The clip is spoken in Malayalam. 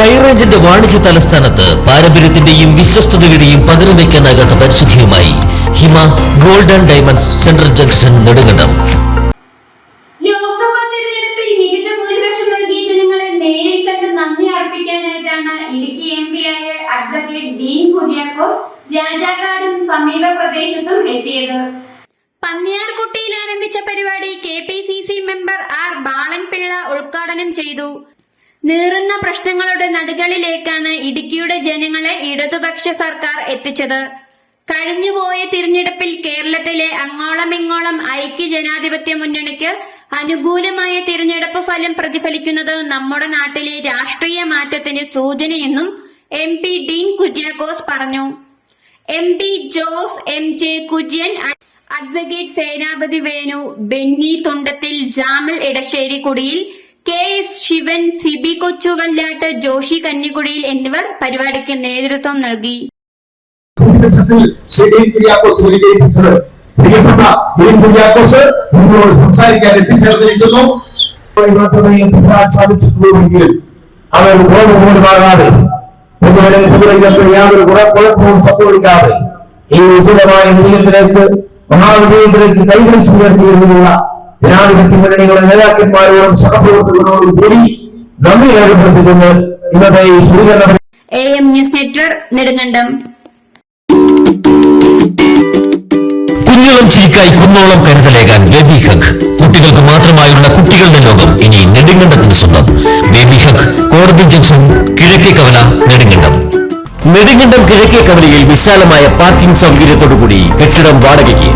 ഹൈറേഞ്ചിന്റെ വാണിജ്യ തലസ്ഥാനത്ത് പാരമ്പര്യത്തിന്റെയും വിശ്വസ്തതയുടെയും പകരം വയ്ക്കാനാകാത്ത പരിശുദ്ധിയുമായി Hima golden diamonds central junction Nedumkandam. ജനങ്ങളെ നന്ദി ആയ അഡ്വക്കേറ്റ് ഡീൻ പന്നിയാർകുട്ടിയിൽ ആരംഭിച്ച പരിപാടി K P C C member R Balanpillai ഉദ്ഘാടനം ചെയ്തു. നീറുന്ന പ്രശ്നങ്ങളുടെ നടുകളിലേക്കാണ് ഇടുക്കിയുടെ ജനങ്ങളെ ഇടതുപക്ഷ സർക്കാർ എത്തിച്ചത്. കഴിഞ്ഞുപോയ തിരഞ്ഞെടുപ്പിൽ കേരളത്തിലെ അങ്ങോളമിങ്ങോളം ഐക്യ ജനാധിപത്യ മുന്നണിക്ക് അനുകൂലമായ തിരഞ്ഞെടുപ്പ് ഫലം പ്രതിഫലിക്കുന്നത് നമ്മുടെ നാട്ടിലെ രാഷ്ട്രീയ മാറ്റത്തിന് സൂചനയെന്നും എം പി ഡീൻ കുര്യാക്കോസ് പറഞ്ഞു. M P Jose M J Kurian advocate Senapathi Venu Benny Thondathil Jamal Edasseri കുടിയിൽ ശിവൻ സിബി കൊച്ചുവള്ളിയാട്ട് ജോഷി കന്നിക്കുടിയിൽ എന്നിവർ പരിപാടിക്ക് നേതൃത്വം നൽകി. നിങ്ങളോട് ഈ ഉചിതമായ വിജയത്തിലേക്ക് മഹാവിജയത്തിലേക്ക് കൈപിടിച്ചു ഉയർത്തിയിരുന്നുള്ള ജനാധിപത്യ മുന്നണികളെ നേതാക്കന്മാരോടും സഹപ്രവർത്തകരോടും കൂടി നന്ദി രേഖപ്പെടുത്തിക്കൊണ്ട് ഇന്നത്തെ ഈ സ്വീകരണ A M news network Nedumkandam. കുഞ്ഞോളം ചിരിക്കായി കുന്നോളം കരുതലേകാൻ ബേബി ഹക്ക് കുട്ടികൾക്ക് മാത്രമായുള്ള കുട്ടികളുടെ ലോകം ഇനി നെടുങ്കണ്ടത്തിന് സ്വന്തം. ബേബി ഹക്ക് കോടതി ജംഗ്ഷൻ കിഴക്കേ കവല നെടുങ്കണ്ടം. നെടുങ്കണ്ടം കിഴക്കേ കവലയിൽ വിശാലമായ പാർക്കിംഗ് സൗകര്യത്തോടുകൂടി കെട്ടിടം വാടകയ്ക്ക്.